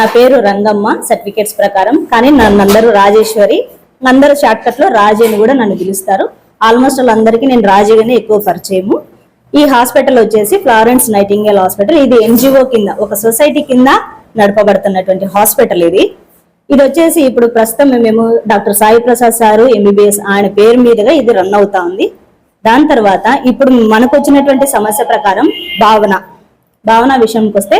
నా పేరు రంగమ్మ సర్టిఫికేట్స్ ప్రకారం. కానీ నన్ను అందరూ రాజేశ్వరి. అందరూ షార్ట్కట్లో కట్ రాజీ అని కూడా నన్ను పిలుస్తారు. ఆల్మోస్ట్ వాళ్ళందరికీ నేను రాజీగానే ఎక్కువ పరిచయము. ఈ హాస్పిటల్ వచ్చేసి ఫ్లారెన్స్ నైటింగేల్ హాస్పిటల్ ఇది ఎన్జిఓ కింద ఒక సొసైటీ కింద నడపబడుతున్నటువంటి హాస్పిటల్ ఇది. ఇది వచ్చేసి ఇప్పుడు ప్రస్తుతం మేము doctor Sai Prasad sir MBBS ఆయన పేరు మీదుగా ఇది రన్ అవుతా ఉంది. దాని తర్వాత ఇప్పుడు మనకు వచ్చినటువంటి సమస్య ప్రకారం భావన. భావన విషయంకి వస్తే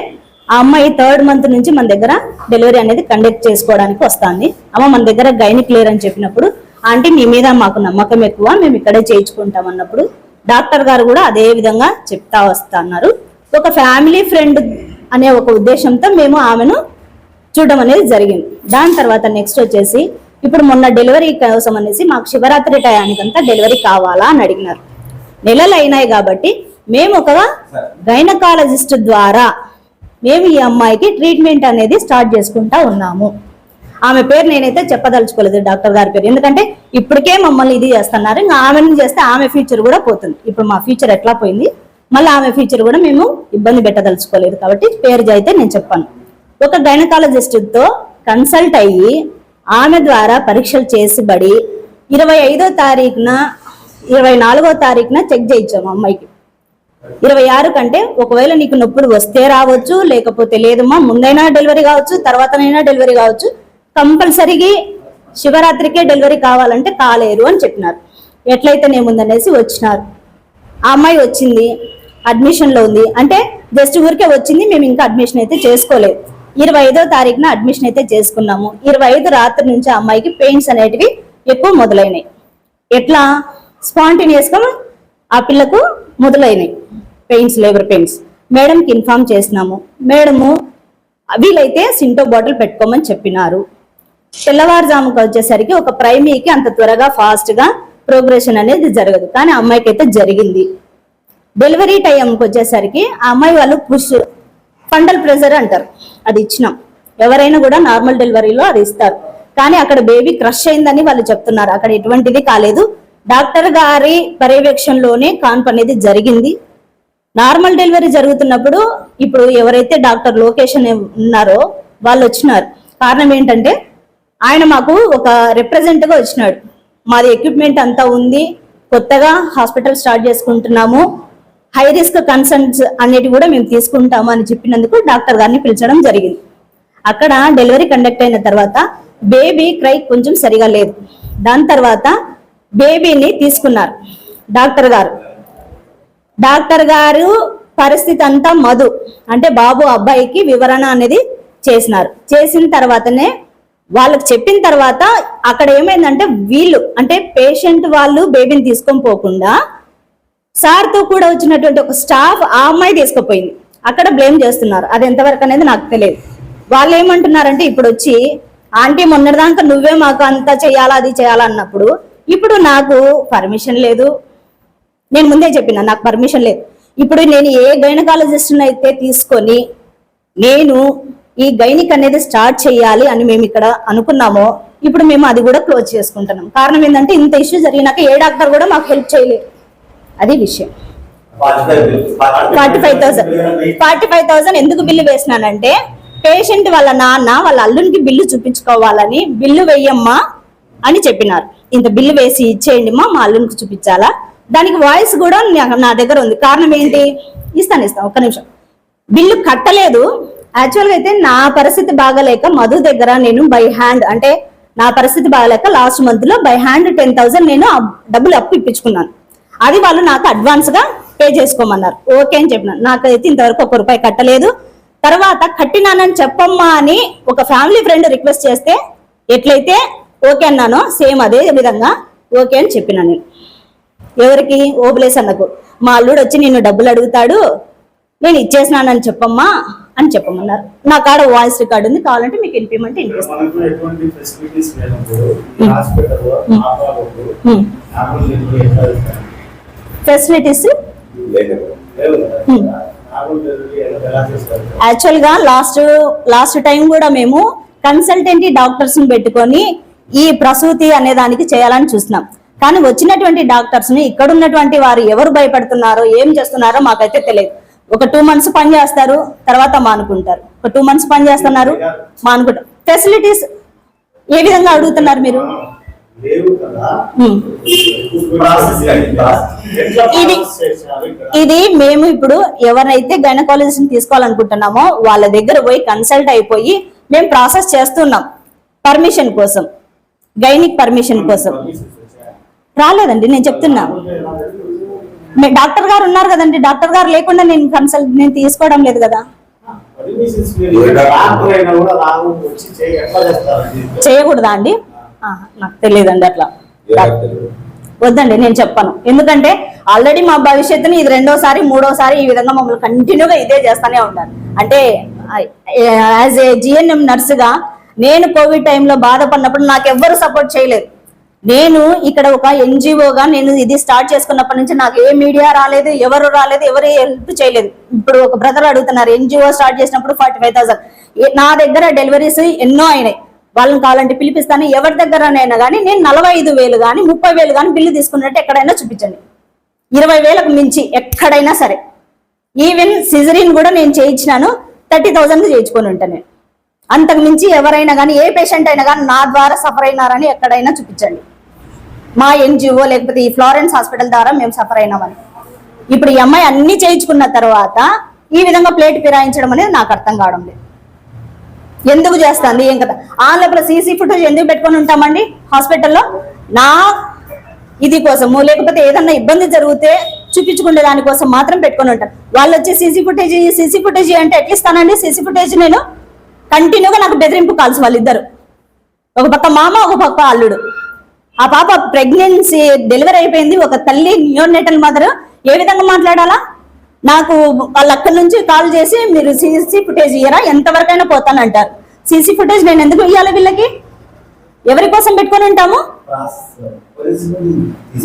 ఆ అమ్మాయి థర్డ్ మంత్ నుంచి మన దగ్గర డెలివరీ అనేది కండక్ట్ చేసుకోవడానికి వస్తుంది. అమ్మ మన దగ్గర గైనిక్ లేరు అని చెప్పినప్పుడు ఆంటీ మీ మీద మాకు నమ్మకం ఎక్కువ మేము ఇక్కడే చేయించుకుంటాం అన్నప్పుడు డాక్టర్ గారు కూడా అదే విధంగా చెప్తా వస్తా అన్నారు ఒక ఫ్యామిలీ ఫ్రెండ్ అనే ఒక ఉద్దేశంతో మేము ఆమెను చూడడం అనేది జరిగింది. దాని తర్వాత నెక్స్ట్ వచ్చేసి ఇప్పుడు మొన్న డెలివరీ కోసం అనేసి మాకు శివరాత్రి టయానికంతా డెలివరీ కావాలా అని అడిగినారు. నెలలు అయినాయి కాబట్టి మేము ఒక గైనకాలజిస్ట్ ద్వారా మేము ఈ అమ్మాయికి ట్రీట్మెంట్ అనేది స్టార్ట్ చేసుకుంటా ఉన్నాము. ఆమె పేరు నేనైతే చెప్పదలుచుకోలేదు డాక్టర్ గారి పేరు. ఎందుకంటే ఇప్పటికే మమ్మల్ని ఇది చేస్తున్నారు. ఇంకా ఆమెను చేస్తే ఆమె ఫ్యూచర్ కూడా పోతుంది. ఇప్పుడు మా ఫ్యూచర్ ఎట్లా పోయింది? మళ్ళీ ఆమె ఫ్యూచర్ కూడా మేము ఇబ్బంది పెట్టదలుచుకోలేదు. కాబట్టి పేరు అయితే నేను చెప్పాను. ఒక గైనకాలజిస్ట్తో కన్సల్ట్ అయ్యి ఆమె ద్వారా పరీక్షలు చేసిబడి ఇరవై ఐదో తారీఖున ఇరవై నాలుగో తారీఖున చెక్ చేయించాము అమ్మాయికి. ఇరవై ఆరు కంటే ఒకవేళ నీకు నొప్పులు వస్తే రావచ్చు లేకపోతే లేదమ్మా ముందైనా డెలివరీ కావచ్చు తర్వాతనైనా డెలివరీ కావచ్చు కంపల్సరీగా శివరాత్రికే డెలివరీ కావాలంటే కాలేరు అని చెప్పినారు. ఎట్లయితేనేముందనేసి వచ్చినారు. ఆ అమ్మాయి వచ్చింది అడ్మిషన్లో ఉంది. అంటే జస్ట్ ఊరికే వచ్చింది మేము ఇంకా అడ్మిషన్ అయితే చేసుకోలేదు. ఇరవై ఐదో తారీఖున అడ్మిషన్ అయితే చేసుకున్నాము. ఇరవై ఐదు రాత్రి నుంచి అమ్మాయికి పెయిన్స్ అనేటివి ఎక్కువ మొదలైనాయి. ఎట్లా? స్పాంటేనియస్గా ఆ పిల్లకు మొదలైనాయి. Pains labour pains. మేడంకి ఇన్ఫార్మ్ చేసినాము. మేడము వీలైతే సింటో బాటిల్ పెట్టుకోమని చెప్పినారు. తెల్లవారుజాముకి వచ్చేసరికి ఒక ప్రైమీకి అంత త్వరగా ఫాస్ట్గా ప్రోగ్రెషన్ అనేది జరగదు. కానీ అమ్మాయికి అయితే జరిగింది. డెలివరీ టైంకి వచ్చేసరికి ఆ అమ్మాయి వాళ్ళు పుష్ ఫండల్ ప్రెజర్ అంటారు. అది ఇచ్చినాం. ఎవరైనా కూడా నార్మల్ డెలివరీలో అది ఇస్తారు. కానీ అక్కడ బేబీ క్రష్ అయిందని వాళ్ళు చెప్తున్నారు. అక్కడ ఎటువంటిది కాలేదు. డాక్టర్ గారి పర్యవేక్షణలోనే కాన్పు అనేది జరిగింది. నార్మల్ డెలివరీ జరుగుతున్నప్పుడు ఇప్పుడు ఎవరైతే డాక్టర్ లోకేషన్ ఉన్నారో వాళ్ళు వచ్చినారు. కారణం ఏంటంటే ఆయన మాకు ఒక రిప్రజెంట్గా వచ్చినాడు. మాది ఎక్విప్మెంట్ అంతా ఉంది. కొత్తగా హాస్పిటల్ స్టార్ట్ చేసుకుంటున్నాము. హై రిస్క్ కన్సర్న్స్ అనేటివి కూడా మేము తీసుకుంటాము అని చెప్పినందుకు డాక్టర్ గారిని పిలిచడం జరిగింది. అక్కడ డెలివరీ కండక్ట్ అయిన తర్వాత బేబీ క్రై కొంచెం సరిగా లేదు. దాని తర్వాత బేబీని తీసుకున్నారు. డాక్టర్ గారు డాక్టర్ గారు పరిస్థితి అంతా మధు. అంటే బాబు అబ్బాయికి వివరణ అనేది చేసినారు. చేసిన తర్వాతనే వాళ్ళకి చెప్పిన తర్వాత అక్కడ ఏమైందంటే వీళ్ళు అంటే పేషెంట్ వాళ్ళు బేబీని తీసుకొని పోకుండా సార్తో కూడా వచ్చినటువంటి ఒక స్టాఫ్ ఆ అమ్మాయి తీసుకుపోయింది. అక్కడ బ్లేమ్ చేస్తున్నారు. అది ఎంతవరకు అనేది నాకు తెలియదు. వాళ్ళు ఏమంటున్నారంటే ఇప్పుడు వచ్చి ఆంటీ మొన్నటిదాకా నువ్వే మాకు అంతా చేయాలా అది చేయాలా అన్నప్పుడు ఇప్పుడు నాకు పర్మిషన్ లేదు. నేను ముందే చెప్పిన నాకు పర్మిషన్ లేదు. ఇప్పుడు నేను ఏ గైనకాలజిస్ట్ని అయితే తీసుకొని నేను ఈ గైనిక్ అనేది స్టార్ట్ చేయాలి అని మేము ఇక్కడ అనుకున్నామో ఇప్పుడు మేము అది కూడా క్లోజ్ చేసుకుంటున్నాం. కారణం ఏంటంటే ఇంత ఇష్యూ జరిగినాక ఏ డాక్టర్ కూడా మాకు హెల్ప్ చేయలేదు. అది విషయం. Forty five thousand. Forty five thousand ఎందుకు బిల్లు వేసినానంటే పేషెంట్ వాళ్ళ నాన్న వాళ్ళ అల్లునికి బిల్లు చూపించుకోవాలని బిల్లు వేయమ్మా అని చెప్పినారు. ఇంత బిల్లు వేసి ఇచ్చేయండి మా అల్లునికి చూపించాలా? దానికి వాయిస్ కూడా నా- నా దగ్గర ఉంది. కారణం ఏంటి? ఇస్తాను ఇస్తాను ఒక్క నిమిషం. బిల్లు కట్టలేదు. యాక్చువల్గా అయితే నా పరిస్థితి బాగలేక మధు దగ్గర నేను బై హ్యాండ్ అంటే నా పరిస్థితి బాగలేక లాస్ట్ మంత్లో బై హ్యాండ్ టెన్ థౌసండ్ నేను డబ్బులు అప్పు ఇప్పించుకున్నాను. అది వాళ్ళు నాకు అడ్వాన్స్గా పే చేసుకోమన్నారు. ఓకే అని చెప్పినాను నాకైతే ఇంతవరకు ఒక రూపాయి కట్టలేదు. తర్వాత కట్టినానని చెప్పమ్మా అని ఒక ఫ్యామిలీ ఫ్రెండ్ రిక్వెస్ట్ చేస్తే ఎట్లయితే ఓకే అన్నానో సేమ్ అదే విధంగా ఓకే అని చెప్పినా నేను. ఎవరికి? ఓబులేస్ అన్నకు మా అల్లుడు వచ్చి నిన్ను డబ్బులు అడుగుతాడు నేను ఇచ్చేసినానని చెప్పమ్మా అని చెప్పమన్నారు. నా కాడ వాయిస్ రికార్డు ఉంది కావాలంటే మీకు వినిపించమంటే వినిపిస్తాను ఫెసిలిటీస్ లేనప్పుడు ఈ హాస్పిటల్ ఆపాలకు హ్మ్. నార్మల్ డెలివరీ ఎట్లా చేస్తారు? ఫెసిలిటీస్ లేవు కదా. హ్మ్. నార్మల్ డెలివరీ ఎలా- ఎలా చేస్తారు? యాక్చువల్గా లాస్ట్ లాస్ట్ టైం కూడా మేము కన్సల్టెంట్ డాక్టర్స్ని పెట్టుకొని ఈ ప్రసూతి అనే దానికి చేయాలని చూస్తున్నాం. కానీ వచ్చినటువంటి డాక్టర్స్ని ఇక్కడ ఉన్నటువంటి వారు ఎవరు భయపడుతున్నారో ఏం చేస్తున్నారో మాకైతే తెలియదు. ఒక టూ మంత్స్ పని చేస్తారు తర్వాత మానుకుంటారు. ఒక టూ మంత్స్ పని చేస్తున్నారు మానుకుంటారు. ఫెసిలిటీస్ ఏ విధంగా అడుగుతున్నారు మీరు? ఇది-? ఇది మేము ఇప్పుడు ఎవరైతే గైనకాలజిస్ట్ తీసుకోవాలనుకుంటున్నామో వాళ్ళ దగ్గర పోయి కన్సల్ట్ అయిపోయి మేము ప్రాసెస్ చేస్తున్నాం. పర్మిషన్ కోసం. గైనిక్ పర్మిషన్ కోసం? రాలేదండి నేను చెప్తున్నా. డాక్టర్ గారు ఉన్నారు కదండి డాక్టర్ గారు లేకుండా నేను కన్సల్ట్ నేను తీసుకోవడం లేదు కదా. చేయకూడదా అండి? నాకు తెలియదండి అట్లా. వద్దండి నేను చెప్పను. ఎందుకంటే ఆల్రెడీ మా భవిష్యత్తుని ఇది రెండోసారి మూడోసారి ఈ విధంగా మమ్మల్ని కంటిన్యూగా ఇదే చేస్తానే ఉంటారు అంటే యాజ్ ఏ జిఎన్ఎం నర్సుగా నేను కోవిడ్ టైంలో బాధపడినప్పుడు నాకు ఎవ్వరు సపోర్ట్ చేయలేదు. నేను ఇక్కడ ఒక ఎన్జిఓగా నేను ఇది స్టార్ట్ చేసుకున్నప్పటి నుంచి నాకు ఏ మీడియా రాలేదు ఎవరు రాలేదు ఎవరు హెల్ప్ చేయలేదు. ఇప్పుడు ఒక బ్రదర్ అడుగుతున్నారు ఎన్జిఓ స్టార్ట్ చేసినప్పుడు ఫార్టీ ఫైవ్ థౌసండ్. నా దగ్గర డెలివరీస్ ఎన్నో అయినాయి. వాళ్ళని కావాలంటే పిలిపిస్తాను ఎవరి దగ్గరనైనా కానీ నేను నలభై ఐదు వేలు కానీ ముప్పై వేలు కానీ బిల్లు తీసుకున్నట్టు ఎక్కడైనా చూపించండి. ఇరవై వేలకు మించి ఎక్కడైనా సరే. ఈవెన్ సిజరీన్ కూడా నేను చేయించినాను థర్టీ థౌసండ్ చేయించుకొని ఉంటాను నేను. అంతకు మించి ఎవరైనా కానీ ఏ పేషెంట్ అయినా కానీ నా ద్వారా సఫర్ అయినారని ఎక్కడైనా చూపించండి. మా ఎన్జిఓ లేకపోతే ఈ ఫ్లారెన్స్ హాస్పిటల్ ద్వారా మేము సఫర్ అయినామని. ఇప్పుడు ఈ అమ్మాయి అన్ని చేయించుకున్న తర్వాత ఈ విధంగా ప్లేట్ ఫిరాయించడం అనేది నాకు అర్థం కావడం లేదు. ఎందుకు చేస్తుంది? ఏం కదా ఆ లోపల సీసీ ఫుటేజ్ ఎందుకు పెట్టుకొని ఉంటామండి హాస్పిటల్లో? నా ఇది కోసము లేకపోతే ఏదన్నా ఇబ్బంది జరిగితే చూపించుకునే దానికోసం మాత్రం పెట్టుకొని ఉంటాను. వాళ్ళు వచ్చి సీసీ ఫుటేజ్ సీసీ ఫుటేజ్ అంటే ఎట్లా ఇస్తానండి? సీసీ ఫుటేజ్ నేను కంటిన్యూగా నాకు బెదిరింపు కాల్సి వాళ్ళిద్దరు. ఒక పక్క మామ ఒక పక్క అల్లుడు. ఆ పాప ప్రెగ్నెన్సీ డెలివరీ అయిపోయింది. ఒక తల్లి న్యూనెటల్ మదర్ ఏ విధంగా మాట్లాడాలా? నాకు వాళ్ళ అక్కడి నుంచి కాల్ చేసి మీరు సీసీ ఫుటేజ్ ఇయ్యరా? ఎంతవరకైనా పోతానంటారు. సీసీ ఫుటేజ్ నేను ఎందుకు ఇవ్వాలి వీళ్ళకి? ఎవరి కోసం పెట్టుకొని ఉంటాము?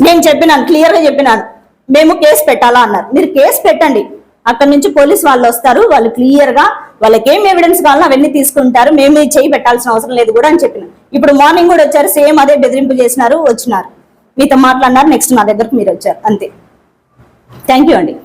నేను చెప్పినాను క్లియర్గా చెప్పినాను. మేము కేసు పెట్టాలా అన్నారు. మీరు కేసు పెట్టండి. అక్కడ నుంచి పోలీస్ వాళ్ళు వస్తారు. వాళ్ళు క్లియర్గా వాళ్ళకి ఏం ఎవిడెన్స్ కావాలో అవన్నీ తీసుకుంటారు. మేము చేయి పెట్టాల్సిన అవసరం లేదు కూడా అని చెప్పిన. ఇప్పుడు మార్నింగ్ కూడా వచ్చారు. సేమ్ అదే బెదిరింపు చేసినారు వచ్చినారు. మీతో మాట్లాడినారు. నెక్స్ట్ నా దగ్గరకు మీరు వచ్చారు. అంతే. థ్యాంక్ యూ అండి.